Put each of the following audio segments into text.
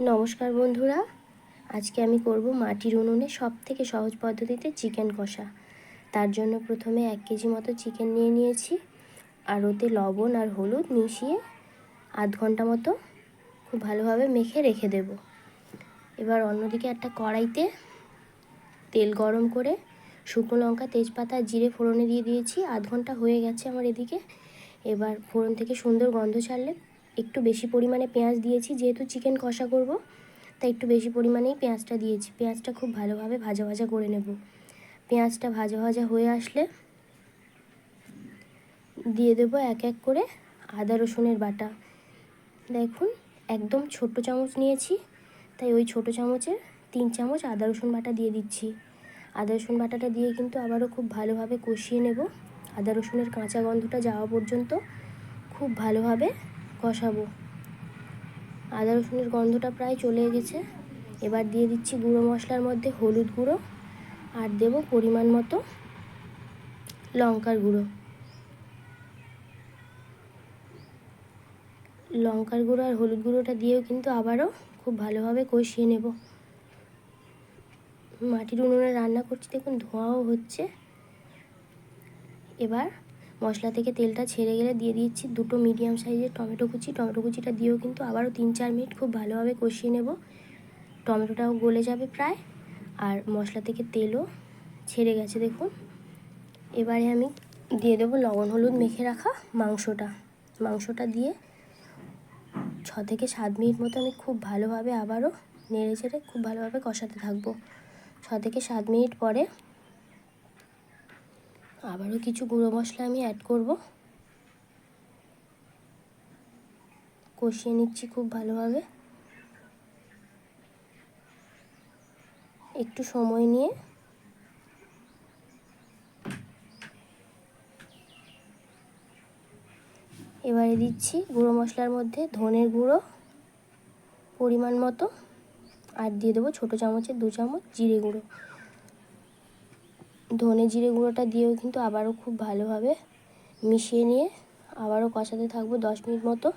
নমস্কার বন্ধুরা। আজকে আমি করব মাটির উনুনে সব থেকে সহজ পদ্ধতিতে চিকেন কষা। তার জন্য প্রথমে এক কেজি মতো চিকেন নিয়ে নিয়েছি। আর ওতে লবণ আর হলুদ মিশিয়ে আধ ঘণ্টা মতো খুব ভালোভাবে মেখে রেখে দেব। এবার অন্যদিকে একটা কড়াইতে তেল গরম করে শুকনো লঙ্কা, তেজপাতা, জিরে ফোড়নে দিয়ে দিয়েছি। আধ ঘণ্টা হয়ে গেছে আমার এদিকে। এবার ফোড়ন থেকে সুন্দর গন্ধ ছাড়লে একটু বেশি পরিমাণে পেঁয়াজ দিয়েছি, যেহেতু চিকেন কষা করব, তাই একটু বেশি পরিমাণেই পেঁয়াজটা দিয়েছি। পেঁয়াজটা খুব ভালোভাবে ভাজা ভাজা করে নেব। পেঁয়াজটা ভাজা ভাজা হয়ে আসলে দিয়ে দেব এক এক করে আদা রসুনের বাটা। দেখুন, একদম ছোট্ট চামচ নিয়েছি, তাই ওই ছোট চামচের তিন চামচ আদা রসুন বাটা দিয়ে দিচ্ছি। আদা রসুন বাটাটা দিয়ে কিন্তু আবারও খুব ভালোভাবে কষিয়ে নেব। আদা রসুনের কাঁচা গন্ধটা যাওয়া পর্যন্ত খুব ভালোভাবে কষাবো। আদা রসুনের গন্ধটা প্রায় চলে গেছে এবার দিয়ে দিচ্ছি গুঁড়ো মশলার মধ্যে হলুদ গুঁড়ো আর দেব পরিমাণ মতো লঙ্কার গুঁড়ো। লঙ্কার গুঁড়ো আর হলুদ গুঁড়োটা দিয়েও কিন্তু আবারও খুব ভালোভাবে কষিয়ে নেব। মাটির উনুনে রান্না করছি, দেখুন ধোঁয়াও হচ্ছে। এবার মশলা থেকে তেলটা ছেড়ে গেলে দিয়ে দিচ্ছি দুটো মিডিয়াম সাইজের টমেটো কুচি। টমেটো কুচিটা দিয়েও কিন্তু আবারও তিন চার মিনিট খুব ভালোভাবে কষিয়ে নেব। টমেটোটাও গলে যাবে প্রায়। আর মশলা থেকে তেলও ছেড়ে গেছে দেখুন। এবারে আমি দিয়ে দেবো লবণ, হলুদ মেখে রাখা মাংসটা। মাংসটা দিয়ে ছ থেকে সাত মিনিট মতো আমি খুব ভালোভাবে আবারও নেড়ে চেড়ে খুব ভালোভাবে কষাতে থাকব। ছ থেকে সাত মিনিট পরে আবারও কিছু গুঁড়ো মশলা আমি অ্যাড করব। কষিয়ে নিচ্ছি খুব ভালোভাবে। একটু সময় নিয়ে। এবারে দিচ্ছি গুঁড়ো মশলার মধ্যে ধনের গুঁড়ো পরিমাণ মতো। আর দিয়ে দেবো ছোটো চামচের দু চামচ জিরে গুঁড়ো। ধনে জিরে গুঁড়োটা দিয়েও কিন্তু আবারও খুব ভালোভাবে মিশিয়ে নিয়ে আবারও কষাতে থাকব দশ মিনিট মতো।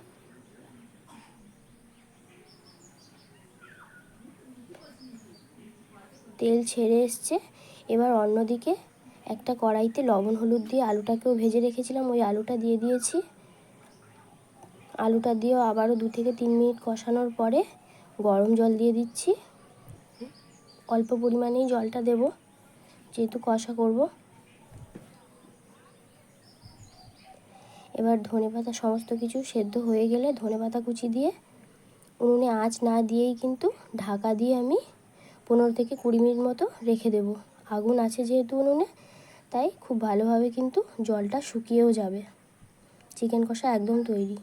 তেল ছেড়ে এসছে। এবার অন্যদিকে একটা কড়াইতে লবণ, হলুদ দিয়ে আলুটাকেও ভেজে রেখেছিলাম। ওই আলুটা দিয়ে দিয়েছি। আলুটা দিয়েও আবারও দু থেকে তিন মিনিট কষানোর পরে গরম জল দিয়ে দিচ্ছি। অল্প পরিমাণেই জলটা দেবো। যেহেতু কষা করব। এবার ধনে পাতা সমস্ত কিছু সেদ্ধ হয়ে গেলে ধনে পাতা কুচি দিয়ে উনুনে আঁচ না দিয়েই কিন্তু ঢাকা দিয়ে আমি পনেরো থেকে কুড়ি মিনিট মতো রেখে দেব। আগুন আছে যেহেতু উনুনে, তাই খুব ভালোভাবে কিন্তু জলটা শুকিয়েও যাবে। চিকেন কষা একদম তৈরি।